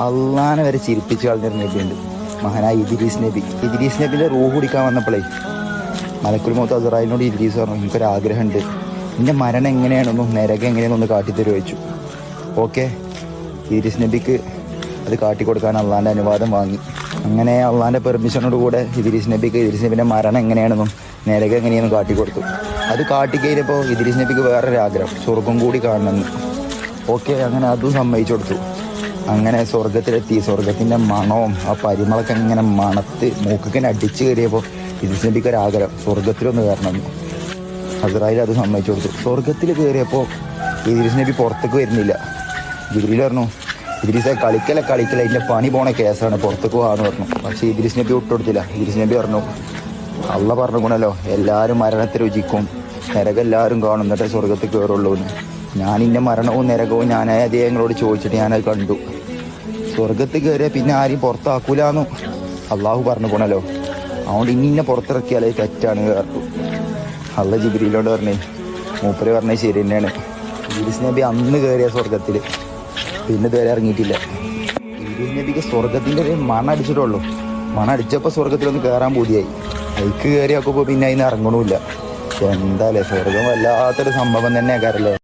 അള്ളാനെ വരെ ചിരിപ്പിച്ച് കളഞ്ഞൊരു നബിയുണ്ട്. മഹാനായ ഇദിരീസ് നബി. ഇദിരീസ് നബിന്റെ റൂഹ് കുടിക്കാൻ വന്നപ്പോഴേ മലക്കുൽ മൗത്ത് അസറായിനോട് ഇദിരീസ് പറഞ്ഞു എനിക്കൊരാഗ്രഹമുണ്ട്. എന്റെ മരണം എങ്ങനെയാണെന്നും നരകം എങ്ങനെയാണെന്നൊന്ന് കാട്ടിത്തരു വെച്ചു ഓക്കെ. ഇദിരീസ് നബിക്ക് അത് കാട്ടിക്കൊടുക്കാൻ അള്ളാന്റെ അനുവാദം വാങ്ങി. അങ്ങനെ അള്ളാന്റെ പെർമിഷനോട് കൂടെ ഇദിരീസ് നബിക്ക് ഇദിരീസ് നബിന്റെ മരണം എങ്ങനെയാണെന്നും നരകം എങ്ങനെയാണെന്നും കാട്ടിക്കൊടുത്തു. അത് കാട്ടിക്കഴിഞ്ഞപ്പോൾ ഇദിരീസ് നബിക്ക് വേറൊരു ആഗ്രഹം സ്വർഗം കൂടി കാണണമെന്ന്. ഓക്കെ അങ്ങനെ അതും സമ്മതിച്ചു കൊടുത്തു. അങ്ങനെ സ്വർഗത്തിലെത്തി സ്വർഗത്തിന്റെ മണവും ആ പരിമളൊക്കെ ഇങ്ങനെ മണത്ത് മൂക്കിങ്ങനെ അടിച്ചു കയറിയപ്പോൾ ഇദ്രീസ് നബിക്ക് ഒരു ആഗ്രഹം സ്വർഗത്തിലൊന്ന് കയറണം ഹസറായിൽ അത് സമ്മതിച്ചു കൊടുത്തു. സ്വർഗത്തിൽ കയറിയപ്പോൾ ഇദ്രീസ് നബി പുറത്തേക്ക് വരുന്നില്ല. ജിബ്രീൽ പറഞ്ഞു ഇതിരിസെ കളിക്കല കളിക്കല ഇതിന്റെ പണി പോണ കേസാണ്. പുറത്തേക്ക് പോകാന്ന് പറഞ്ഞു. പക്ഷേ ഇദ്രീസ് നബി വിട്ടുകൊടുത്തില്ല ഇദ്രീസ് നബി പറഞ്ഞു അള്ള പറഞ്ഞു കൊണ്ടല്ലോ എല്ലാവരും മരണത്തെ രുചിക്കും. നരകം എല്ലാവരും കാണും. എന്നിട്ടേ സ്വർഗത്തിൽ കയറുള്ളൂ എന്ന് ഞാൻ ഇന്ന മരണവും നരകവും ഞാൻ അദ്ദേഹങ്ങളോട് ചോദിച്ചിട്ട് ഞാനത് കണ്ടു. സ്വർഗത്ത് കയറിയ പിന്നെ ആരും പുറത്താക്കൂലെന്നു അള്ളാഹു പറഞ്ഞു പോണല്ലോ. അതുകൊണ്ട് ഇനി ഇന്നെ പുറത്തിറക്കിയാലേ തെറ്റാണ് പറഞ്ഞു. അള്ള ജിബിരിയിലോട് പറഞ്ഞേ മൂപ്പര് പറഞ്ഞത് ശരി തന്നെയാണ്. ഈരിസ് നബി അന്ന് കയറിയ സ്വർഗത്തിൽ പിന്നെ ഇതുവരെ ഇറങ്ങിയിട്ടില്ല. ഈരിസ് നബിക്ക് സ്വർഗത്തിന്റെ ഒരു മണ അടിച്ചിട്ടുള്ളൂ. മണ അടിച്ചപ്പോൾ സ്വർഗത്തിലൊന്ന് കയറാൻ പൂതിയായി. ബൈക്ക് കയറിയാക്കുമ്പോൾ പിന്നെ അതിന് ഇറങ്ങണമില്ല. എന്താല്ലേ സ്വർഗം വല്ലാത്തൊരു സംഭവം തന്നെ കാരല്ലേ